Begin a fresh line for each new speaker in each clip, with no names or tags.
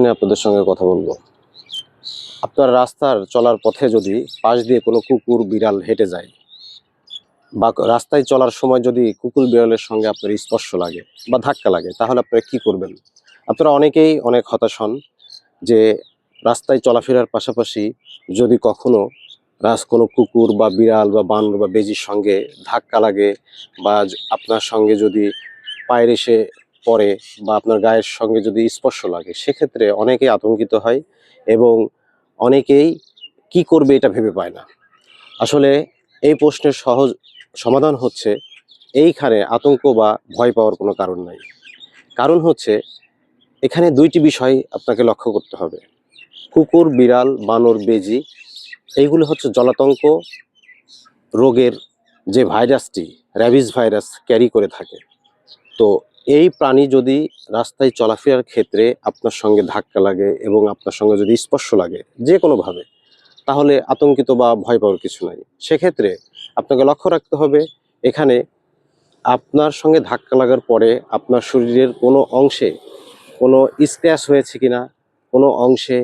নিয়ে আপনাদের সঙ্গে কথা বলব। আপনার রাস্তার চলার পথে যদি পাশ দিয়ে কোনো কুকুর, বিড়াল হেঁটে যায়, বা রাস্তায় চলার সময় যদি কুকুর, বিড়ালের সঙ্গে আপনার স্পর্শ লাগে বা ধাক্কা লাগে, তাহলে আপনারা কি করবেন? আপনারা অনেকেই অনেক হতাশ হন যে রাস্তায় চলাফেরার পাশাপাশি যদি কখনো রাস, কোনো কুকুর বা বিড়াল বা বানর বা বেজির সঙ্গে ধাক্কা লাগে বা আপনার সঙ্গে যদি পায়ের এসে পড়ে বা আপনার গায়ের সঙ্গে যদি স্পর্শ লাগে, সেক্ষেত্রে অনেকেই আতঙ্কিত হয় এবং অনেকেই কি করবে এটা ভেবে পায় না। আসলে এই প্রশ্নের সহজ সমাধান হচ্ছে এইখানে আতঙ্ক বা ভয় পাওয়ার কোনো কারণ নাই। কারণ হচ্ছে এখানে দুইটি বিষয় আপনাকে লক্ষ্য করতে হবে। কুকুর, বিড়াল, বানর, বেজি, এইগুলো হচ্ছে জলাতঙ্ক রোগের যে ভাইরাসটি, র্যাবিস ভাইরাস ক্যারি করে থাকে। তো এই প্রাণী যদি রাস্তায় চলাফেরার ক্ষেত্রে আপনার সঙ্গে ধাক্কা লাগে এবং আপনার সঙ্গে যদি স্পর্শ লাগে, যে কোনোভাবে, তাহলে আতঙ্কিত বা ভয় পাওয়ার কিছু নাই। সেক্ষেত্রে আপনাকে লক্ষ্য রাখতে হবে, এখানে আপনার সঙ্গে ধাক্কা লাগার পরে আপনার শরীরের কোনো অংশে কোনো স্ক্র্যাচ হয়েছে কিনা, কোনো অংশে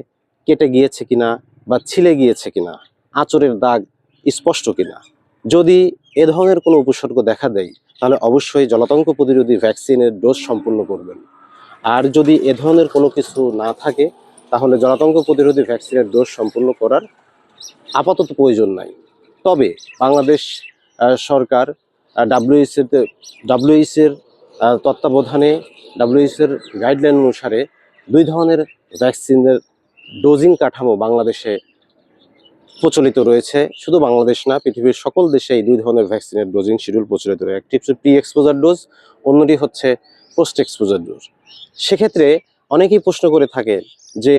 কেটে গিয়েছে কিনা বা ছিলে গিয়েছে কিনা, আঁচড়ের দাগ স্পষ্ট কিনা। যদি এ ধরনের কোনো উপসর্গ দেখা দেয় তাহলে অবশ্যই জলাতঙ্ক প্রতিরোধী ভ্যাকসিনের ডোজ সম্পূর্ণ করবেন। আর যদি এ ধরনের কোনো কিছু না থাকে তাহলে জলাতঙ্ক প্রতিরোধী ভ্যাকসিনের ডোজ সম্পূর্ণ করার আপাতত প্রয়োজন নাই। তবে বাংলাদেশ সরকার ডাব্লিউএসএতে ডাব্লিউএস এর আহ, তত্ত্বাবধানে ডাব্লিউএস এর গাইডলাইন অনুসারে দুই ধরনের ভ্যাকসিনের ডোজিং কাঠামো বাংলাদেশে প্রচলিত রয়েছে। শুধু বাংলাদেশ না, পৃথিবীর সকল দেশে এই দুই ধরনের ভ্যাকসিনের ডোজিং শিডিউল প্রচলিত রয়েছে। একটি হচ্ছে প্রি এক্সপোজার ডোজ অন্যটি হচ্ছে পোস্ট এক্সপোজার ডোজ সেক্ষেত্রে অনেকেই প্রশ্ন করে থাকে যে